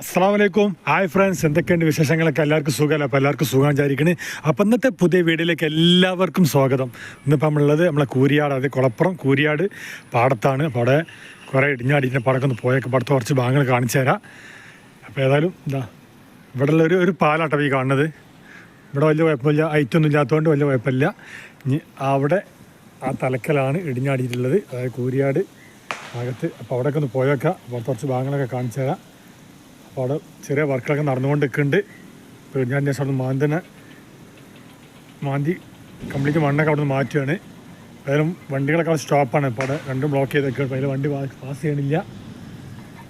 അസ്സാം വലൈക്കും hi friends എന്തൊക്കെയുണ്ട് വിശേഷങ്ങളൊക്കെ? എല്ലാവർക്കും സുഖമല്ല? അപ്പോൾ എല്ലാവർക്കും സുഖം വിചാരിക്കണേ. അപ്പം ഇന്നത്തെ പുതിയ വീഡിയോയിലേക്ക് എല്ലാവർക്കും സ്വാഗതം. ഇന്നിപ്പോൾ നമ്മളുള്ളത് നമ്മളെ കൂരിയാട് അതായത് കുളപ്പുറം കൂരിയാട് പാടത്താണ്. അപ്പോൾ അവിടെ കുറേ ഇടിഞ്ഞാടിന്റെ പാടൊക്കെ ഒന്ന് പോയൊക്കെ. പടത്ത് കുറച്ച് ഭാഗങ്ങൾ കാണിച്ചു തരാം. അപ്പോൾ ഏതായാലും എന്താ ഇവിടെ ഉള്ള ഒരു ഒരു പാലാട്ടോ ഈ കാണുന്നത്. ഇവിടെ വലിയ കുഴപ്പമില്ല. ഐറ്റൊന്നും ഇല്ലാത്തതുകൊണ്ട് വലിയ കുഴപ്പമില്ല. ഇനി അവിടെ ആ തലക്കലാണ് ഇടിഞ്ഞാടിയിട്ടുള്ളത്. അതായത് കൂരിയാട് ഭാഗത്ത്. അപ്പോൾ അവിടെയൊക്കെ ഒന്ന് പോയേക്കാം. കുറച്ച് ഭാഗങ്ങളൊക്കെ കാണിച്ചു തരാം. അപ്പോൾ അവിടെ ചെറിയ വർക്കുകളൊക്കെ നടന്നുകൊണ്ട് നിൽക്കുന്നുണ്ട് ഇപ്പോൾ ഞാൻ ഞാൻ അവിടെ മാന്തനെ മാന്തി കംപ്ലീറ്റ് മണ്ണൊക്കെ അവിടെ നിന്ന് മാറ്റുകയാണ്. ഏതായാലും വണ്ടികളൊക്കെ അവിടെ സ്റ്റോപ്പാണ് ഇപ്പോൾ അവിടെ രണ്ടും ബ്ലോക്ക് ചെയ്തൊക്കെ അപ്പോൾ അതിൽ വണ്ടി പാസ് ചെയ്യണില്ല.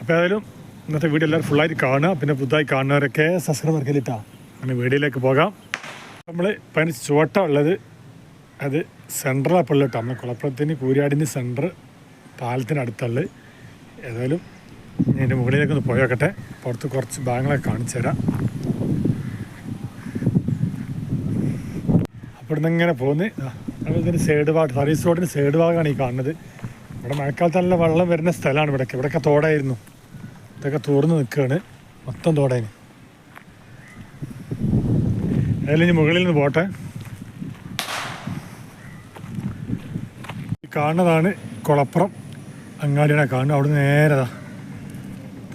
അപ്പോൾ ഏതായാലും ഇന്നത്തെ വീഡിയോ എല്ലാവരും ഫുള്ളായിട്ട് കാണുക. പിന്നെ പുതുതായി കാണുന്നവരൊക്കെ സബ്സ്ക്രൈബ് വർക്കിലിട്ടാ അങ്ങനെ വീഡിയോയിലേക്ക് പോകാം. നമ്മൾ ഇപ്പം അതിന് ചുവട്ട ഉള്ളത്. അത് സെൻട്രലാണ് കേട്ടോ. നമ്മൾ കുളപ്പുറത്തിന് കൂരിയാടിന് സെന്റർ പാലത്തിന് അടുത്തുള്ളത് ഏതായാലും ഞാൻ എന്റെ മുകളിലേക്ക് ഒന്ന് പോയോക്കട്ടെ. പുറത്ത് കുറച്ച് ഭാഗങ്ങളൊക്കെ കാണിച്ചു തരാം. അപ്പോൾ ഇവിടുന്ന് ഇങ്ങനെ പോകുന്നത് ഇതിന് സൈഡ് ഭാഗം സർവീസ് റോഡിന് സൈഡ് ഭാഗമാണ് ഈ കാണുന്നത്. ഇവിടെ മഴക്കാലത്ത് നല്ല വെള്ളം വരുന്ന സ്ഥലമാണ് ഇവിടെയൊക്കെ ഇവിടെയൊക്കെ തോടായിരുന്നു. ഇതൊക്കെ തോർന്ന് നിൽക്കുകയാണ്. മൊത്തം തോടേന് അതിൽ ഇനി മുകളിൽ നിന്ന് പോട്ടെ. കാണുന്നതാണ് കുളപ്പുറം. അങ്ങാടിയാണ് കാണുന്നത്. അവിടെ നേരതാ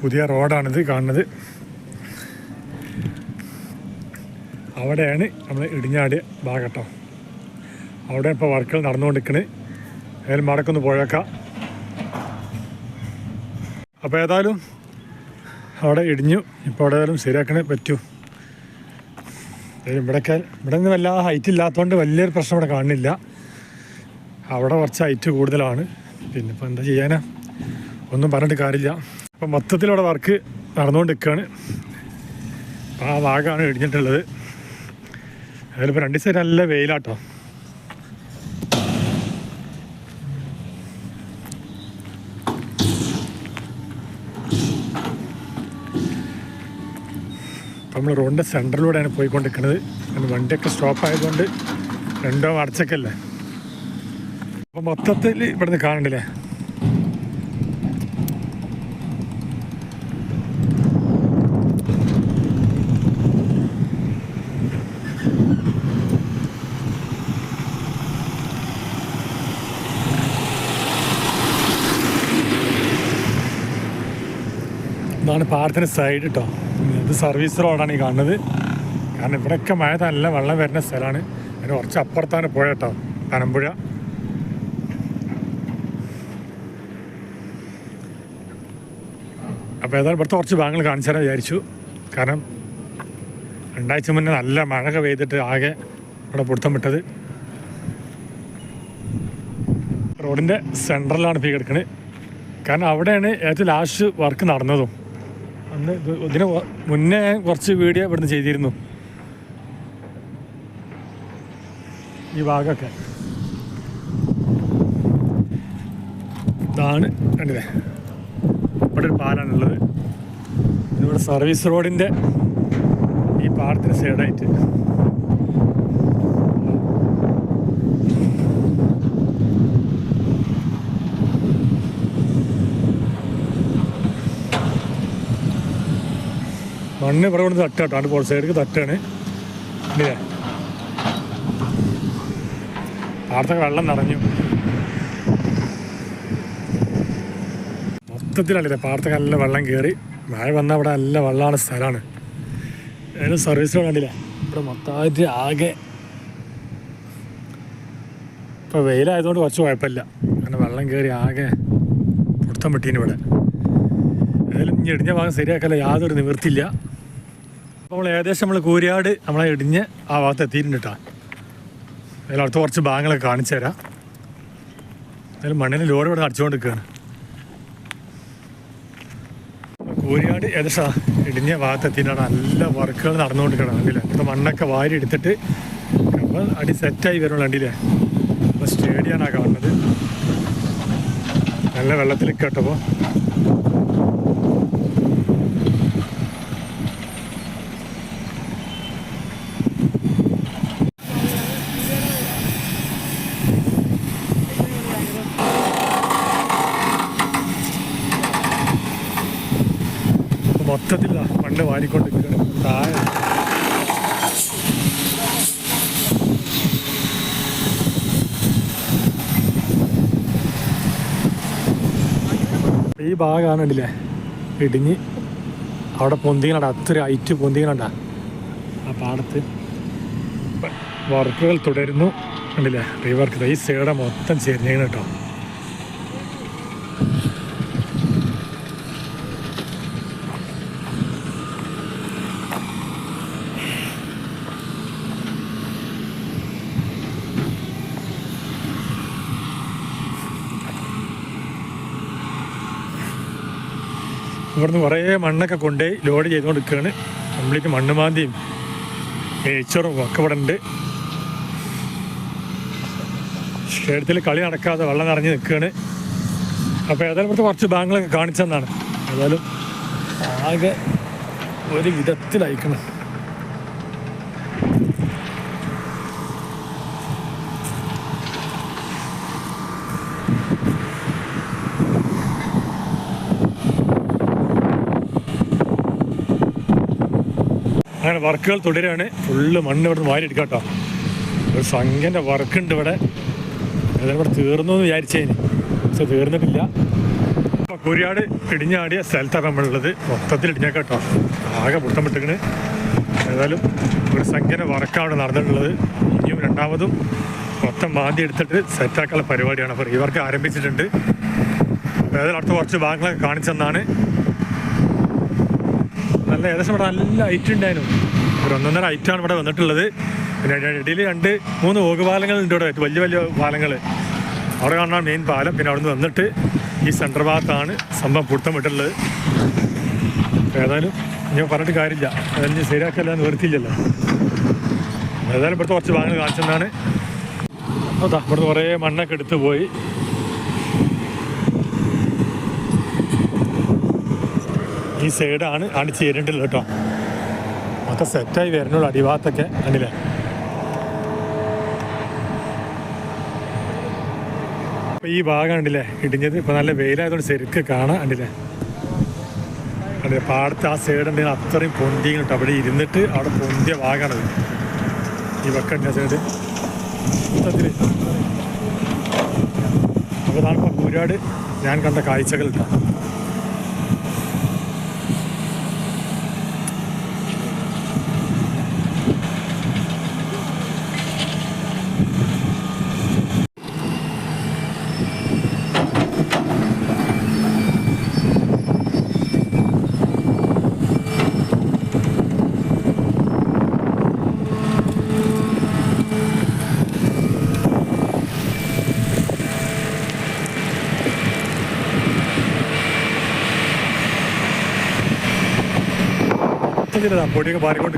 പുതിയ റോഡാണിത് കാണുന്നത്. അവിടെയാണ് നമ്മൾ ഇടിഞ്ഞാട് ഭാഗട്ടോ അവിടെ ഇപ്പോൾ വർക്കുകൾ നടന്നുകൊണ്ടിരിക്കണ്. ഏതായാലും മടക്കൊന്ന് പോയേക്കാം. അപ്പോൾ ഏതായാലും അവിടെ ഇടിഞ്ഞു. ഇപ്പോൾ അവിടെ ഏതായാലും ശരിയാക്കണേ പറ്റൂ. ഇവിടെ ഇവിടെ നിന്ന് വല്ല ഹൈറ്റ് ഇല്ലാത്തതുകൊണ്ട് വലിയൊരു പ്രശ്നം ഇവിടെ കാണുന്നില്ല. അവിടെ കുറച്ച് ഹൈറ്റ് കൂടുതലാണ്. പിന്നെ ഇപ്പോൾ എന്താ ചെയ്യാനാ? ഒന്നും പറഞ്ഞിട്ട് കാര്യമില്ല. അപ്പം മൊത്തത്തിൽ അവിടെ വർക്ക് നടന്നുകൊണ്ട് നിൽക്കുകയാണ് അപ്പോൾ ആ ഭാഗമാണ് ഇടിഞ്ഞിട്ടുള്ളത്. അതിലിപ്പോൾ രണ്ട് സൈഡ് നല്ല വെയിലാട്ടോ. നമ്മൾ റോഡിന്റെ സെന്ററിലൂടെയാണ് പോയിക്കൊണ്ടിരിക്കുന്നത്. വണ്ടിയൊക്കെ സ്റ്റോപ്പ് ആയതുകൊണ്ട് രണ്ടോ അടച്ചൊക്കെയല്ലേ അപ്പം മൊത്തത്തിൽ ഇവിടുന്ന് കാണണ്ടില്ലേ ഇതാണ് പാടത്തിന് സൈഡ് കേട്ടോ ഇത് സർവീസ് റോഡാണ് ഈ കാണുന്നത്. കാരണം ഇവിടെയൊക്കെ മഴ നല്ല വെള്ളം വരുന്ന സ്ഥലമാണ്. അതിന് കുറച്ച് അപ്പുറത്താണ് പുഴ കേട്ടോ പനമ്പുഴ അപ്പോൾ ഏതായാലും ഇവിടുത്തെ കുറച്ച് ഭാഗങ്ങൾ കാണിച്ചു തരാൻ വിചാരിച്ചു. കാരണം രണ്ടാഴ്ച മുന്നേ നല്ല മഴയൊക്കെ പെയ്തിട്ട് ആകെ ഇവിടെ പൊടുത്തം വിട്ടത് റോഡിന്റെ സെൻട്രലാണ് ഫീ കിടക്കുന്നത് കാരണം അവിടെയാണ് ഏറ്റവും ലാസ്റ്റ് വർക്ക് നടന്നതും. അന്ന് ഇത് ഇതിന് മുന്നേ കുറച്ച് വീഡിയോ ഇവിടുന്ന് ചെയ്തിരുന്നു. ഈ ഭാഗമൊക്കെ. ഇതാണ് കണ്ടില്ലേ? ഇവിടെ ഒരു പാലാണുള്ളത് ഇവിടെ സർവീസ് റോഡിന്റെ ഈ പാടത്തിന് സൈഡായിട്ട് മണ്ണ് ഇവിടെ കൊണ്ട് തട്ടാട്ടോ. ആണ് പോൾ സൈഡിലേക്ക് തട്ടാണ്. പാടത്തൊക്കെ വെള്ളം നിറഞ്ഞു. മൊത്തത്തിലല്ലേ പാടത്തൊക്കെ നല്ല വെള്ളം കയറി മഴ വന്നാൽ ഇവിടെ നല്ല വെള്ളമാണ് സ്ഥലമാണ്. ഏതായാലും സർവീസ് വേണ്ടില്ല ഇവിടെ മൊത്തമായിട്ട് ആകെ ഇപ്പോൾ വെയിലായതുകൊണ്ട് കുറച്ച് കുഴപ്പമില്ല. അങ്ങനെ വെള്ളം കയറി ആകെ പൊടുത്തം പെട്ടീനിവിടെ ഏതായാലും ഇനി ഇടിഞ്ഞ ഭാഗം ശരിയാക്കല്ല യാതൊരു നിവൃത്തിയില്ല. അപ്പോൾ ഏകദേശം നമ്മൾ കൂരിയാട് നമ്മളെ ഇടിഞ്ഞ് ആ ഭാഗത്ത് എത്തിയിട്ടുണ്ട് കേട്ടോ അതിൽ അടുത്ത് കുറച്ച് ഭാഗങ്ങളൊക്കെ കാണിച്ചു തരാം. അതിൽ മണ്ണിന് ലോഡ് ഇവിടെ അടിച്ചുകൊണ്ട് നിൽക്കുകയാണ് കൂരിയാട് ഏകദേശം ഇടിഞ്ഞ ഭാഗത്ത് എത്തിയിട്ടാണ് നല്ല വർക്കുകൾ നടന്നുകൊണ്ടിരിക്കണം കണ്ടില്ലേ ഇപ്പം മണ്ണൊക്കെ വാരി എടുത്തിട്ട് നമ്മൾ അടി സെറ്റായി വരുള്ളൂ കണ്ടില്ലേ അപ്പോൾ സ്റ്റേഡിയമാണ് കാണുന്നത്. നല്ല വെള്ളത്തിൽ കേട്ടപ്പോൾ മൊത്തം മൊത്തത്തിൽ ദാ മണ്ണ് വാരിക്കൊണ്ടിരിക്കുകയാണ് താഴെ ഈ ഭാഗമാണ് കണ്ടില്ലേ ഇടിഞ്ഞ് അവിടെ പൊന്തിങ്ങനണ്ട അത്ര ഹൈറ്റ് പൊന്തിങ്ങനണ്ട ആ പാടത്ത് വർക്കുകൾ തുടരുന്നു. കണ്ടില്ലേ? റീവർക്ക് ഈ സൈഡ് മൊത്തം ചെരിഞ്ഞേക്കണം കേട്ടോ. ഇവിടുന്ന് കുറേ മണ്ണൊക്കെ കൊണ്ടുപോയി ലോഡ് ചെയ്തുകൊണ്ട് നിൽക്കുകയാണ് കംപ്ലീറ്റ് മണ്ണ് മാന്തിയും ഏച്ചറും ഒക്കെ ഇവിടെ ഉണ്ട്. ക്ഷേത്രത്തിൽ കളി നടക്കാതെ വെള്ളം നിറഞ്ഞ് നിൽക്കുകയാണ്. അപ്പോൾ ഏതായാലും ഇവിടുത്തെ കുറച്ച് ബാങ്കുകളൊക്കെ കാണിച്ചെന്നാണ് ഏതായാലും ആകെ ഒരു വിധത്തിലയക്കണം അങ്ങനെ വർക്കുകൾ തുടരുകയാണ് ഫുള്ള് മണ്ണ് ഇവിടെ നിന്ന് വാരിയെടുക്കാം കേട്ടോ ഒരു സംഘന്റെ വർക്കുണ്ട് ഇവിടെ. ഇവിടെ തീർന്നു എന്ന് വിചാരിച്ചേന്. പക്ഷെ തീർന്നിട്ടില്ല. കുരിയാട് ഇടിഞ്ഞാടിയ സ്ഥലത്താണ് നമ്മളുള്ളത്. മൊത്തത്തിൽ ഇടിഞ്ഞേക്കാം കേട്ടോ ആകെ പൊട്ടം വിട്ടിക്കണ് ഏതായാലും ഒരു സംഖ്യനെ വർക്കാണ് നടന്നിട്ടുള്ളത്. ഇനിയും രണ്ടാമതും മൊത്തം മാന്തി എടുത്തിട്ട് സെറ്റാക്കാനുള്ള പരിപാടിയാണ്. അപ്പോൾ ഈ വർക്ക് ആരംഭിച്ചിട്ടുണ്ട്. ഏതായാലും അടുത്ത കുറച്ച് ഭാഗങ്ങളൊക്കെ കാണിച്ചെന്നാണ് നല്ല ഏകദേശം ഇവിടെ നല്ല ഹൈറ്റ് ഉണ്ടായിരുന്നു. ഒരു ഒന്നൊന്നര ഹൈറ്റാണ് ഇവിടെ വന്നിട്ടുള്ളത്. പിന്നെ ഇടയിൽ രണ്ട് മൂന്ന് ഓകുപാലങ്ങൾ ഉണ്ട് ഇവിടെ. വലിയ വലിയ പാലങ്ങൾ അവിടെ കാണാൻ മെയിൻ പാലം പിന്നെ അവിടെ നിന്ന് വന്നിട്ട് ഈ സെൻട്രൽ ഭാഗത്താണ് സംഭവം പുടുത്തം വിട്ടുള്ളത് ഏതായാലും ഞാൻ പറഞ്ഞിട്ട് കാര്യമില്ല. അതെല്ലാം ശരിയാക്കല്ല നിവർത്തിയില്ലല്ലോ ഏതായാലും ഇവിടുത്തെ കുറച്ച് ഭാഗങ്ങൾ കാണിച്ചെന്നാണ് അതാ ഇവിടുന്ന് കുറേ മണ്ണൊക്കെ എടുത്ത് പോയി. ഈ സൈഡാണ് ആണ് ചേരേണ്ടത് കേട്ടോ. ഒക്കെ സെറ്റായി വരുന്നുള്ളൂ അടിഭാഗത്തൊക്കെ കണ്ടില്ലേ? അപ്പോൾ ഈ ഭാഗം കണ്ടില്ലേ ഇടിഞ്ഞത്? ഇപ്പോൾ നല്ല വെയിലായതുകൊണ്ട് ശരിക്ക് കാണാൻ കണ്ടില്ലേ? കണ്ടില്ലേ പാടത്ത് ആ സൈഡ് ഉണ്ടെങ്കിൽ അത്രയും പൊന്തി കേട്ടോ അവിടെ ഇരുന്നിട്ട് അവിടെ പൊന്തിയ ഭാഗമാണത് ഈ വക്കണ്ട സൈഡ് മൊത്തത്തിൽ അപ്പോൾ കൂരാട് ഞാൻ കണ്ട കാഴ്ചകൾ കേട്ടോ. മൊത്തത്തിലതാ പൊടിയൊക്കെ പാറിക്കൊണ്ട്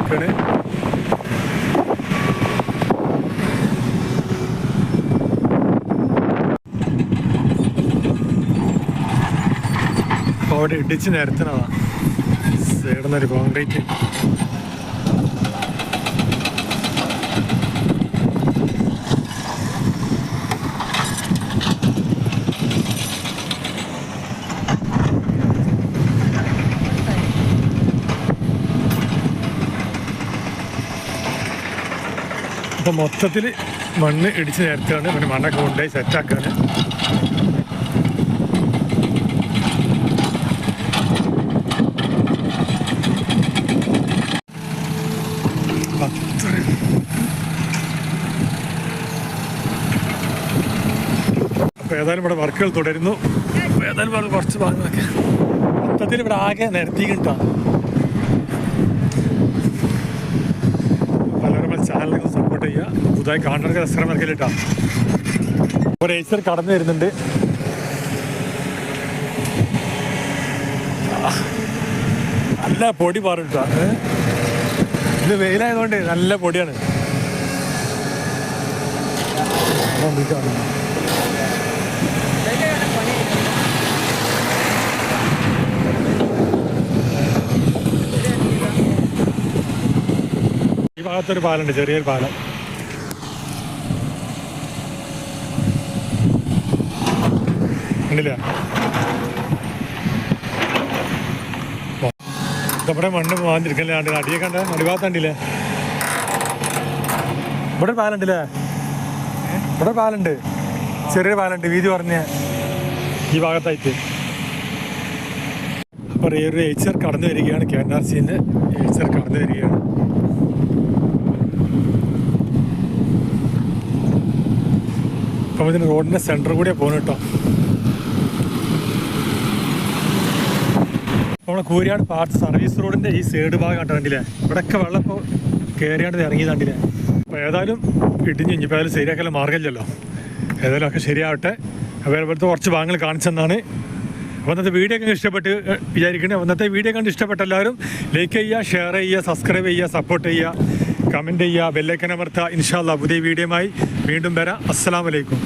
അവിടെ ഇടിച്ച് നിരത്തണതാ സൈഡിൽ നിന്നൊരു കോൺക്രീറ്റ്. മൊത്തത്തിൽ മണ്ണ് ഇടിച്ച് നിരത്തുകയാണ് പിന്നെ മണ്ണൊക്കെ കൊണ്ടുപോയി സെറ്റാക്കാൻ അപ്പോൾ ഏതായാലും ഇവിടെ വർക്കുകൾ തുടരുന്നു. ഏതായാലും കുറച്ച് ഭാഗങ്ങളൊക്കെ. മൊത്തത്തിൽ ഇവിടെ ആകെ നിരത്തിക്കിട്ടാണ് ചാനലുകൾ സപ്പോർട്ട് ചെയ്യുക. പുതുതായി കാണുന്നവർക്ക് രസകരം നൽകലിട്ടാ ഒരു ഏച്ചർ കടന്നു വരുന്നുണ്ട്. നല്ല പൊടി പാറിട്ടാ ഇത് വെയിലായതുകൊണ്ട് നല്ല പൊടിയാണ് അതാ നമുക്ക് കാണുന്നത്. ഈ ഭാഗത്തൊരു പാലമുണ്ട് ചെറിയൊരു പാലം. കണ്ടില്ല? നമ്മുടെ മണ്ണ് വാങ്ങിയിരിക്കല്ലേ ആണ്ട് അടിയെ കണ്ട നടുഭാഗത്തണ്ടില്ലേ ഇവിടെ പാലുണ്ടല്ലേ? ഇവിടെ പാലുണ്ട്. ചെറിയ പാലുണ്ട് വീതി പറഞ്ഞ ഈ ഭാഗത്തായിട്ട്. ഈ ഒരു എയ്ച്ചർ കടന്നു വരികയാണ്. കെ എൻ ആർ സിന്റെ എയ്ച്ചർ കടന്നു വരികയാണ്. അപ്പം ഇതിന് റോഡിന്റെ സെന്റർ കൂടിയാണ് പോകുന്നത് കേട്ടോ. നമ്മളെ കൂരിയാട് പാർട്ട് സർവീസ് റോഡിന്റെ ഈ സൈഡ് ഭാഗം കണ്ടില്ലേ? ഇവിടെയൊക്കെ വെള്ളം ഇപ്പോൾ കയറിയാണ്ട് ഇറങ്ങി കണ്ടില്ലേ? അപ്പോൾ ഏതായാലും ഇടിഞ്ഞു. ഇനിയിപ്പോൾ ഏതായാലും ശരിയാക്കാൻ മാർഗമില്ലല്ലോ ഏതായാലും ഒക്കെ ശരിയാവട്ടെ. അപ്പോൾ കുറച്ച് ഭാഗങ്ങൾ കാണിച്ചെന്നാണ് അപ്പോൾ ഇന്നത്തെ വീഡിയോ ഒക്കെ ഇഷ്ടപ്പെട്ട് വിചാരിക്കണേ അപ്പോൾ ഇന്നത്തെ വീഡിയോ കണ്ട് ഇഷ്ടപ്പെട്ട എല്ലാവരും ലൈക്ക് ചെയ്യുക ഷെയർ ചെയ്യുക സബ്സ്ക്രൈബ് ചെയ്യുക സപ്പോർട്ട് ചെയ്യുക കമന്റ് ചെയ്യുക ബെല്ലൈക്കനമർത്ത ഇൻഷാല്ല പുതിയ വീഡിയോയുമായി വീണ്ടും വരാം. അസ്സാം വലൈക്കും